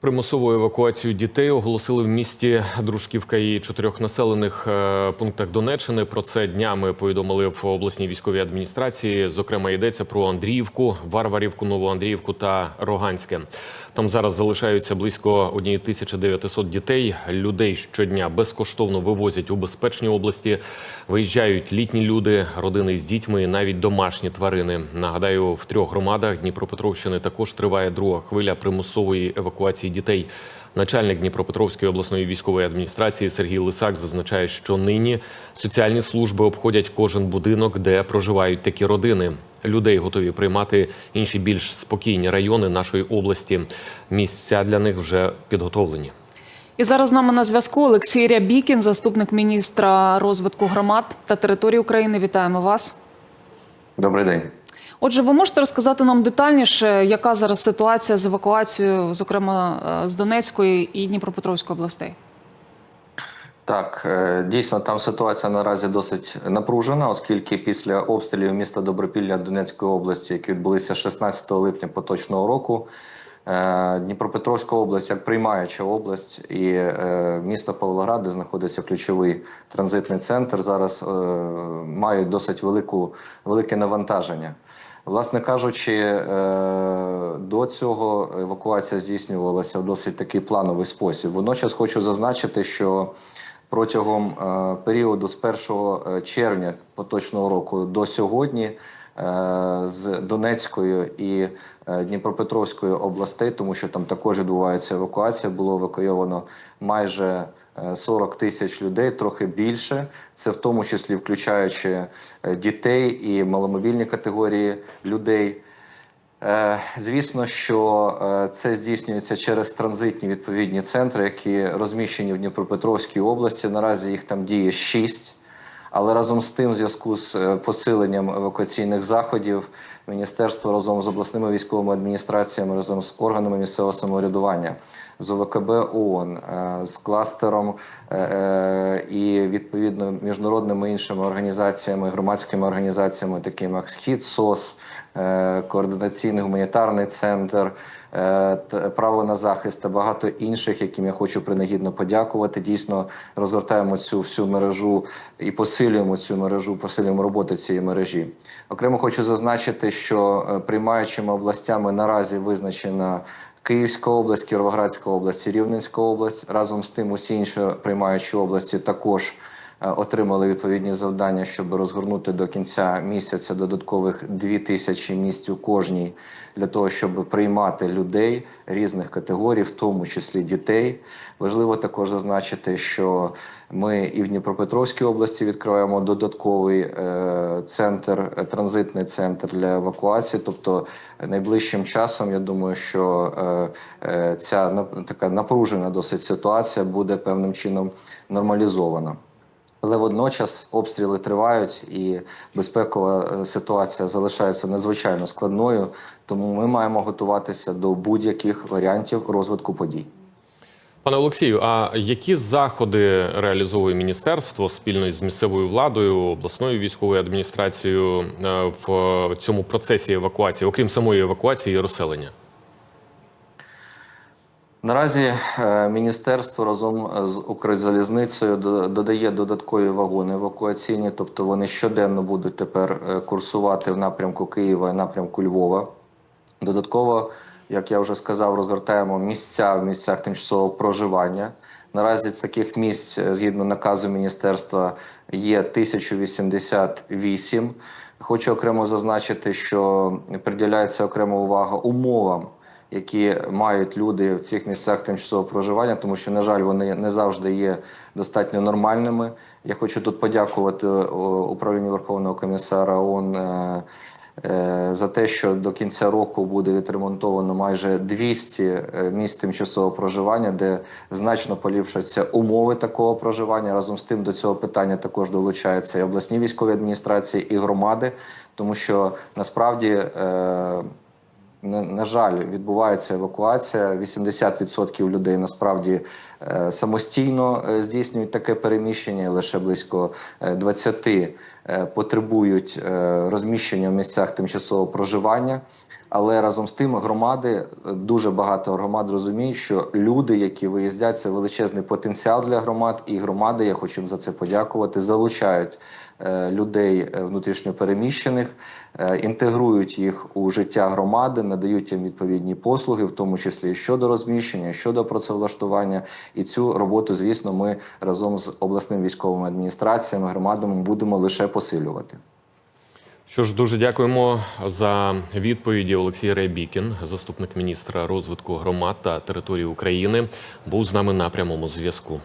Примусову евакуацію дітей оголосили в місті Дружківка і чотирьох населених е, пунктах Донеччини. Про це днями повідомили в обласній військовій адміністрації. Зокрема, йдеться про Андріївку, Варварівку, Новоандріївку та Роганське. Там зараз залишаються близько 1900 дітей. Людей щодня безкоштовно вивозять у безпечні області. Виїжджають літні люди, родини з дітьми, і навіть домашні тварини. Нагадаю, в трьох громадах Дніпропетровщини також триває друга хвиля примусової евакуації дітей. Начальник Дніпропетровської обласної військової адміністрації Сергій Лисак зазначає, що нині соціальні служби обходять кожен будинок, де проживають такі родини. Людей готові приймати інші більш спокійні райони нашої області. Місця для них вже підготовлені. І зараз з нами на зв'язку Олексій Рябікін, заступник міністра розвитку громад та територій України. Вітаємо вас. Добрий день. Отже, ви можете розказати нам детальніше, яка зараз ситуація з евакуацією, зокрема е, з Донецької і Дніпропетровської областей? Так, е, дійсно, там ситуація наразі досить напружена, оскільки після обстрілів міста Добропілля Донецької області, які відбулися 16 липня поточного року, Дніпропетровська область як приймаюча область і е, місто Павлоград, де знаходиться ключовий транзитний центр, зараз е, мають досить велику, велике навантаження. Власне кажучи, е, до цього евакуація здійснювалася в досить такий плановий спосіб. Водночас хочу зазначити, що протягом е, періоду з 1 червня поточного року до сьогодні е, з Донецької і е, Дніпропетровської областей, тому що там також відбувається евакуація, було евакуйовано майже е, 40 тисяч людей, трохи більше. Це в тому числі включаючи е, дітей і маломобільні категорії людей. Е, Звісно, що е, це здійснюється через транзитні відповідні центри, які розміщені в Дніпропетровській області. Наразі їх там діє шість. Але разом з тим, в зв'язку з е, посиленням евакуаційних заходів, міністерство разом з обласними військовими адміністраціями, разом з органами місцевого самоврядування, з ОВКБ ООН, е, з кластером е, е, і відповідно міжнародними іншими організаціями, громадськими організаціями, такими як Схід, СОС, координаційний гуманітарний центр. Право на захист та багато інших, яким я хочу принагідно подякувати. Дійсно розгортаємо цю всю мережу і посилюємо цю мережу, посилюємо роботу цієї мережі. Окремо хочу зазначити, що е, приймаючими областями наразі визначена Київська область, Кіровоградська область Рівненська область. Разом з тим, усі інші приймаючі області також отримали відповідні завдання, щоб розгорнути до кінця місяця додаткових 2 тисячі місць у кожній для того, щоб приймати людей різних категорій, в тому числі дітей. Важливо також зазначити, що ми і в Дніпропетровській області відкриваємо додатковий е, центр, е, транзитний центр для евакуації. Тобто е, найближчим часом, я думаю, що е, е, ця така напружена досить ситуація буде певним чином нормалізована. Але водночас обстріли тривають і безпекова е, ситуація залишається надзвичайно складною, тому ми маємо готуватися до будь-яких варіантів розвитку подій. Пане Олексію, а які заходи реалізовує міністерство спільно з місцевою владою, обласною військовою адміністрацією е, в цьому процесі евакуації, окрім самої евакуації і розселення? Наразі е, міністерство разом з Укрзалізницею до- додає додаткові вагони евакуаційні, тобто вони щоденно будуть тепер е, курсувати в напрямку Києва і напрямку Львова. Додатково, як я вже сказав, розгортаємо місця в місцях тимчасового проживання. Наразі таких місць, е, згідно наказу міністерства, є 1088. Хочу окремо зазначити, що приділяється окрема увага умовам, які мають люди в цих місцях тимчасового проживання, тому що, на жаль, вони не завжди є достатньо нормальними. Я хочу тут подякувати управлінню Верховного комісара ООН е, е, за те, що до кінця року буде відремонтовано майже 200 е, місць тимчасового проживання, де значно поліпшаться умови такого проживання. Разом з тим до цього питання також долучаються і обласні військові адміністрації, і громади, тому що насправді. На, на жаль, відбувається евакуація. 80% людей насправді е, самостійно е, здійснюють таке переміщення, лише близько е, 20 е, потребують розміщення в місцях тимчасового проживання. Але разом з тим громади е, дуже багато громад розуміють, що люди, які виїздять, це величезний потенціал для громад, і громади, я хочу їм за це подякувати, залучають е, людей е, внутрішньопереміщених, інтегрують їх у життя громади, надають їм відповідні послуги, в тому числі щодо розміщення, щодо працевлаштування. І цю роботу, звісно, ми разом з обласними військовими адміністраціями, громадами будемо лише посилювати. Що ж, дуже дякуємо за відповіді. Олексій Ребікін, заступник міністра розвитку громад та території України, був з нами на прямому зв'язку.